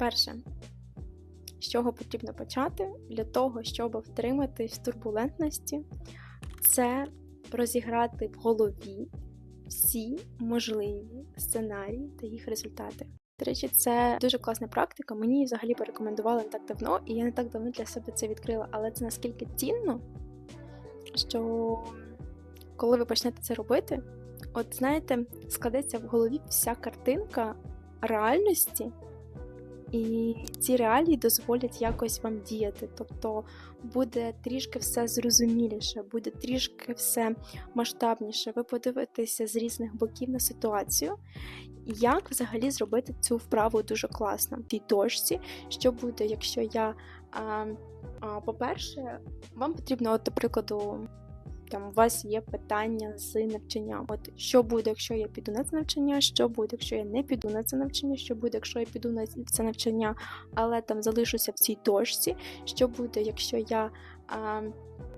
Перше, з чого потрібно почати для того, щоб втриматись в турбулентності, це розіграти в голові всі можливі сценарії та їх результати. До речі, це дуже класна практика. Мені її взагалі порекомендували не так давно, і я не так давно для себе це відкрила. Але це наскільки цінно, що коли ви почнете це робити, от знаєте, складеться в голові вся картинка реальності, і ці реалії дозволять якось вам діяти. Тобто буде трішки все зрозуміліше, буде трішки все масштабніше. Ви подивитеся з різних боків на ситуацію. Як взагалі зробити цю вправу дуже класно в тій дошці, що буде, якщо я. По-перше, вам потрібно, от, до прикладу, там у вас є питання з навчанням. От що буде, якщо я піду на це навчання, що буде, якщо я не піду на це навчання, що буде, якщо я піду на це навчання, але там залишуся в цій дошці, що буде, якщо я а,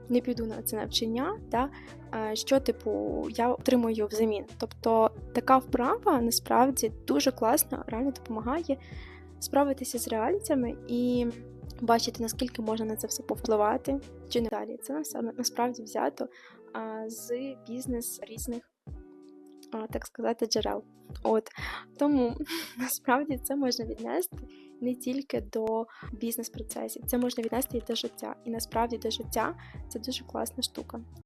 не піду на це навчання, та, що типу я отримую взамін. Тобто така вправа насправді дуже класно, реально допомагає справитися з реаліями і бачити, наскільки можна на це все повпливати, чи не далі. Це насправді взято з бізнес різних, так сказати, джерел. От тому насправді це можна віднести не тільки до бізнес-процесів, це можна віднести і до життя. І насправді до життя це дуже класна штука.